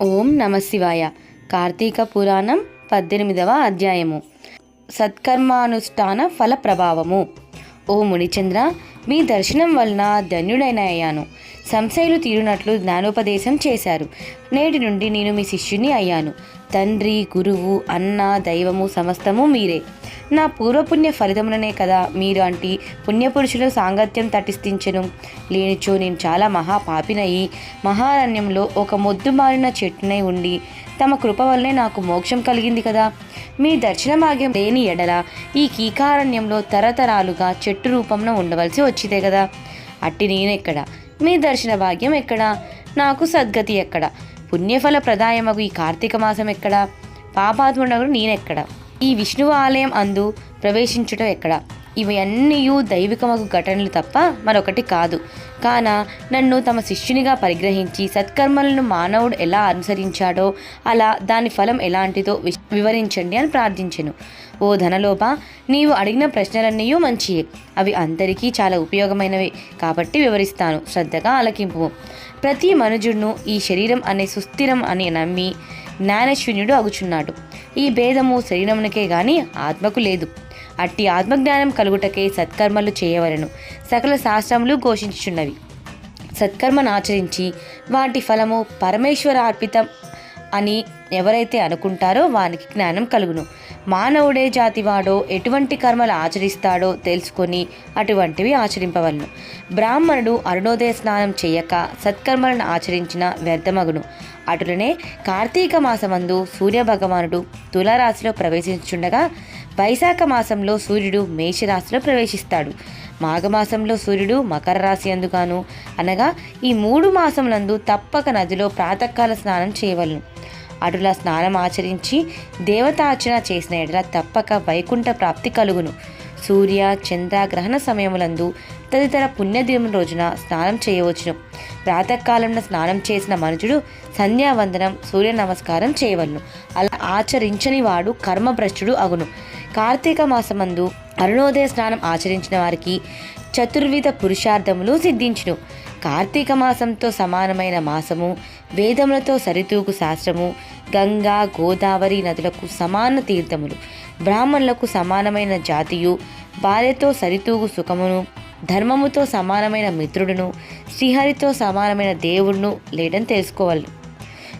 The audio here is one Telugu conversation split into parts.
ఓం నమ శివాయ. కార్తీక పురాణం పద్దెనిమిదవ అధ్యాయము. సత్కర్మానుష్ఠాన ఫల ప్రభావము ఓ మునిచంద్ర మీ దర్శనం వలన ధన్యుడైన అయ్యాను సంశయలు తీరునట్లు జ్ఞానోపదేశం చేశారు. నేటి నుండి నేను మీ శిష్యుని అయ్యాను. తండ్రి గురువు అన్న దైవము సమస్తము మీరే. నా పూర్వపుణ్య ఫలితములనే కదా మీరు అంటి పుణ్యపురుషుల సాంగత్యం తటిస్తించెను లేనిచో నేను చాలా మహాపాపినయి మహారణ్యంలో ఒక మొద్దు మారిన చెట్టునై ఉండి తమ కృప వల్లనే నాకు మోక్షం కలిగింది కదా. మీ దర్శన భాగ్యం లేని ఎడల ఈ కీకారణ్యంలో తరతరాలుగా చెట్టు రూపంలో ఉండవలసి వచ్చిదే కదా. అట్టి నేనెక్కడ? మీ దర్శన భాగ్యం ఎక్కడ? నాకు సద్గతి ఎక్కడ? పుణ్యఫల ప్రదాయమగు ఈ కార్తీక మాసం ఎక్కడ? పాపాత్ముడగు నేనెక్కడ? ఈ విష్ణువు ఆలయం అందు ప్రవేశించుట ఎక్కడ? ఇవి అన్నీ దైవికమగు ఘటనలు తప్ప మరొకటి కాదు. కాన నన్ను తమ శిష్యునిగా పరిగ్రహించి సత్కర్మలను మానవుడు ఎలా అనుసరించాడో అలా దాని ఫలం ఎలాంటిదో వివరించండి అని ప్రార్థించెను. ఓ ధనలోప నీవు అడిగిన ప్రశ్నలన్నీ మంచియే. అవి అందరికీ చాలా ఉపయోగమైనవి. కాబట్టి వివరిస్తాను. శ్రద్ధగా ఆలకింపు ప్రతి మనుజుడును ఈ శరీరం అనే సుస్థిరం అని నమ్మి జ్ఞానశూన్యుడు అగుచున్నాడు. ఈ భేదము శరీరమునకే గాని ఆత్మకు లేదు. అట్టి ఆత్మజ్ఞానం కలుగుటకే సత్కర్మలు చేయవలను. సకల శాస్త్రములు ఘోషించుచున్నవి. సత్కర్మను ఆచరించి వాటి ఫలము పరమేశ్వర అర్పితం అని ఎవరైతే అనుకుంటారో వానికి జ్ఞానం కలుగును. మానవుడే జాతివాడో ఎటువంటి కర్మలు ఆచరిస్తాడో తెలుసుకొని అటువంటివి ఆచరింపవలను. బ్రాహ్మణుడు అరుణోదయ స్నానం చేయక సత్కర్మలను ఆచరించిన వ్యర్థమగును. అటులనే కార్తీక మాసమందు సూర్యభగవానుడు తులారాశిలో ప్రవేశించుండగా వైశాఖ మాసంలో సూర్యుడు మేషరాశిలో ప్రవేశిస్తాడు. మాఘమాసంలో సూర్యుడు మకర రాశి అందుగాను అనగా ఈ మూడు మాసములందు తప్పక నదిలో ప్రాతకాల స్నానం చేయవలను. అటులా స్నానం ఆచరించి దేవతార్చన చేసిన ఎడల తప్పక వైకుంఠ ప్రాప్తి కలుగును. సూర్య చంద్ర గ్రహణ సమయములందు తదితర పుణ్యదినం రోజున స్నానం చేయవచ్చును. ప్రాతకాలంలో స్నానం చేసిన మనుషుడు సంధ్యావందనం సూర్య నమస్కారం చేయవలను. అలా ఆచరించని వాడు కర్మభ్రష్టుడు అగును. కార్తీక మాసమందు అరుణోదయ స్నానం ఆచరించిన వారికి చతుర్విధ పురుషార్థములు సిద్ధించును. కార్తీక మాసంతో సమానమైన మాసము వేదములతో సరితూగు శాస్త్రము గంగా గోదావరి నదులకు సమాన తీర్థములు బ్రాహ్మణులకు సమానమైన జాతియు భార్యతో సరితూగు సుఖమును ధర్మముతో సమానమైన మిత్రుడును శ్రీహరితో సమానమైన దేవుడును లేడని తెలుసుకోవాలి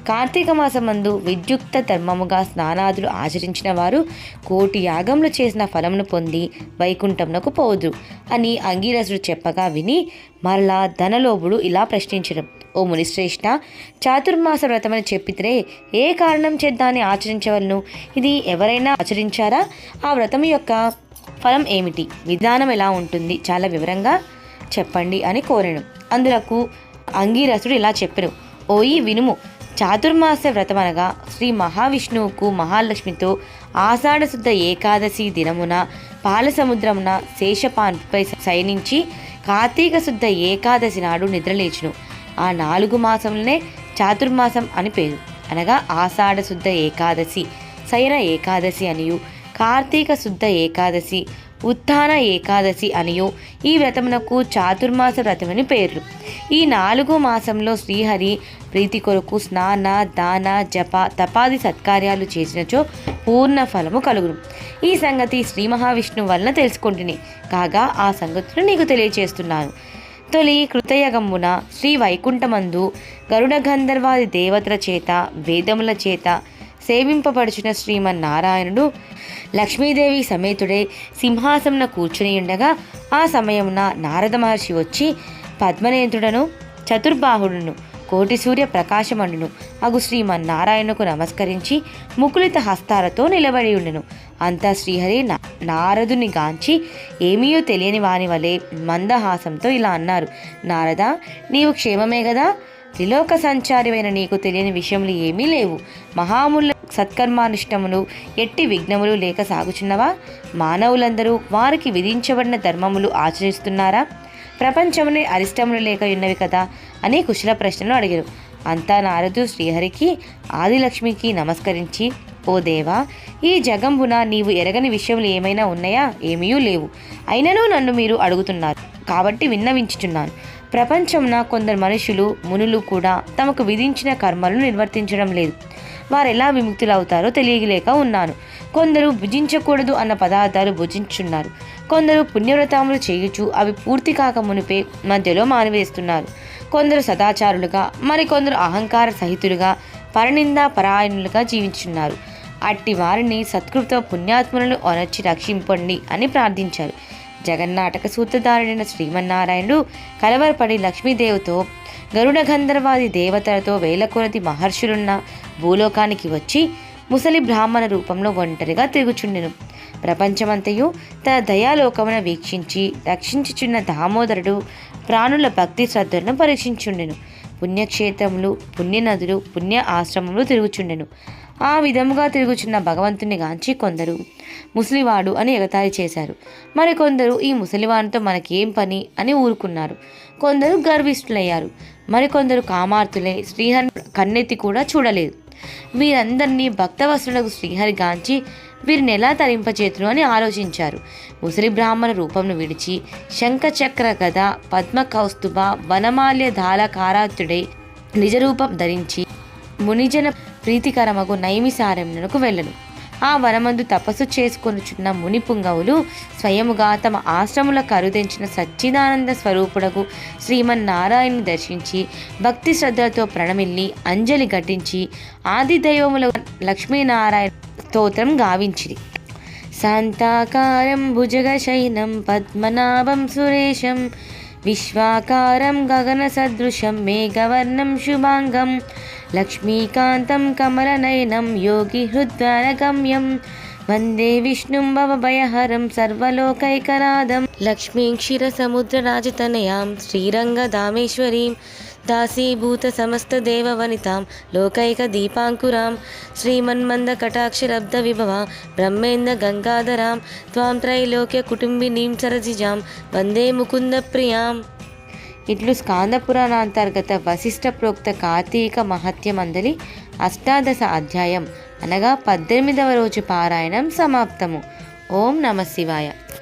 కార్తీక మాసమందు విద్యుక్త ధర్మముగా స్నానాదులు ఆచరించిన వారు కోటి యాగములు చేసిన ఫలమును పొంది వైకుంఠంనకు పోదు అని అంగీరసుడు చెప్పగా విని మరలా ధనలోభుడు ఇలా ప్రశ్నించడం ఓ మునిశ్రేష్ఠ చాతుర్మాస వ్రతమని చెప్పితే ఏ కారణం చేద్దాన్ని ఆచరించవలను? ఇది ఎవరైనా ఆచరించారా? ఆ వ్రతం యొక్క ఫలం ఏమిటి? విధానం ఎలా ఉంటుంది? చాలా వివరంగా చెప్పండి అని కోరాను. అందులకు అంగీరసుడు ఇలా చెప్పారు ఓయి వినుము చాతుర్మాస వ్రతం అనగా శ్రీ మహావిష్ణువుకు మహాలక్ష్మితో ఆషాఢ శుద్ధ ఏకాదశి దినమున పాలసముద్రమున శేషపాన్పై శయనించి కార్తీక శుద్ధ ఏకాదశి నాడు నిద్రలేచును. ఆ నాలుగు మాసంలోనే చాతుర్మాసం అని పేరు. అనగా ఆషాఢ శుద్ధ ఏకాదశి శయన ఏకాదశి అనియు కార్తీక శుద్ధ ఏకాదశి ఉత్థాన ఏకాదశి అనియు. ఈ వ్రతమునకు చాతుర్మాస వ్రతమని పేర్లు. ఈ నాలుగు మాసంలో శ్రీహరి ప్రీతి కొరకు స్నాన దాన జప తపాది సత్కార్యాలు చేసినచో పూర్ణ ఫలము కలుగును. ఈ సంగతి శ్రీ మహావిష్ణువు వలన తెలుసుకుంటుని. కాగా ఆ సంగతులు నీకు తెలియచేస్తున్నాను. తొలి కృతయగమ్మున శ్రీ వైకుంఠమందు గరుడ గంధర్వాది దేవతల చేత వేదముల చేత సేవింపబడిచిన శ్రీమన్నారాయణుడు లక్ష్మీదేవి సమేతుడే సింహాసమున కూర్చుని ఉండగా ఆ సమయమున నారద మహర్షి వచ్చి పద్మనేంద్రుడను చతుర్బాహుడును కోటి సూర్య ప్రకాశమండును అగు శ్రీమన్నారాయణకు నమస్కరించి ముకులిత హస్తాలతో నిలబడి ఉండెను. అంతా శ్రీహరి నారదుని గాంచి ఏమీయో తెలియని వాని వలె మందహాసంతో ఇలా అన్నారు. నారద నీవు క్షేమమే కదా త్రిలోక సంచారివైన నీకు తెలియని విషయములు ఏమీ లేవు. మహాముల సత్కర్మానిష్టములు ఎట్టి విఘ్నములు లేక సాగుచున్నవా? మానవులందరూ వారికి విధించబడిన ధర్మములు ఆచరిస్తున్నారా? ప్రపంచమునే అరిష్టములు లేక ఉన్నవి కదా? అని కుశల ప్రశ్నలు అడిగారు అంతా నారదు శ్రీహరికి ఆదిలక్ష్మికి నమస్కరించి ఓ దేవా ఈ జగంబున నీవు ఎరగని విషయములు ఏమైనా ఉన్నాయా? ఏమీ లేవు. అయినను నన్ను మీరు అడుగుతున్నారు. కాబట్టి విన్నవించుచున్నాను. ప్రపంచంన కొందరు మనుషులు మునులు కూడా తమకు విధించిన కర్మలను నిర్వర్తించడం లేదు. వారెలా విముక్తులు విముక్తులవుతారో తెలియలేక ఉన్నాను. కొందరు భుజించకూడదు అన్న పదార్థాలు భుజించున్నారు. కొందరు పుణ్యవ్రతములు చేయుచు అవి పూర్తి కాక మునిపే మధ్యలో మానివేస్తున్నారు. కొందరు సదాచారులుగా మరికొందరు అహంకార సహితులుగా పరనింద పరాయణులుగా జీవించున్నారు. అట్టి వారిని సత్కృత పుణ్యాత్ములను ఒనర్చి రక్షింపండి అని ప్రార్థించారు. జగన్నాటక సూత్రధారుడైన శ్రీమన్నారాయణుడు కలవరపడి లక్ష్మీదేవితో గరుడ గంధర్వాది దేవతలతో వేల కొలది మహర్షులున్న భూలోకానికి వచ్చి ముసలి బ్రాహ్మణ రూపంలో ఒంటరిగా తిరుగుచుండెను. ప్రపంచమంతయు తన దయాలోకమున వీక్షించి రక్షించుచున్న దామోదరుడు ప్రాణుల భక్తి శ్రద్ధలను పరీక్షించుండెను. పుణ్యక్షేత్రములు పుణ్యనదులు పుణ్య ఆశ్రమములు తిరుగుచుండెను. ఆ విధముగా తిరుగుచున్న భగవంతుని గాంచి కొందరు ముసలివాడు అని ఎగతాళి చేశారు. మరికొందరు ఈ ముసలివాడితో మనకేం పని అని ఊరుకున్నారు. కొందరు గర్విష్ఠులయ్యారు. మరికొందరు కామార్తులే శ్రీహరి కన్నెత్తి కూడా చూడలేదు. వీరందరినీ భక్తవసులకు శ్రీహరి గాంచి వీరిని ఎలా తరింపచేతును అని ఆలోచించారు. ముసలి బ్రాహ్మణ రూపంను విడిచి శంఖచక్ర గద పద్మ కౌస్తుభ వనమాల్య ధాలకారాతుడై నిజరూపం ధరించి మునిజన ప్రీతికరమగు నైమిసారణ్యకు వెళ్ళను. ఆ వనమందు తపస్సు చేసుకొనుచున్న ముని పుంగవులు స్వయముగా తమ ఆశ్రముల కరుదెంచిన సచ్చిదానంద స్వరూపుడకు శ్రీమన్నారాయణ్ని దర్శించి భక్తి శ్రద్ధలతో ప్రణమిల్లి అంజలి ఘటించి ఆదిదైవముల లక్ష్మీనారాయణ స్తోత్రం గావించిరి. శాంతాకారం భుజగశయనం పద్మనాభం సురేశం విశ్వాకారం గగన సదృశం మేఘవర్ణం శుభాంగం లక్ష్మీకాంతం కమలనయనం యోగి హృద్వారగమ్యం వందే విష్ణుం భవభయహరం సర్వలోకైకనాదం లక్ష్మీం క్షీరసముద్రరాజతనయాం శ్రీరంగదామేశ్వరీం దాసీభూత సమస్తదేవవనితాం లోకైక దీపాంకురాం శ్రీమన్మందకటాక్షరబ్ద విభవ బ్రహ్మేంద్ర గంగాధరాం త్వాం ఇట్లు స్కాంద పురాణాంతర్గత వశిష్ట ప్రోక్త కార్తీక మహత్యమందలి అష్టాదశ అధ్యాయం అనగా పద్దెనిమిదవ రోజు పారాయణం సమాప్తము. ఓం నమ శివాయ.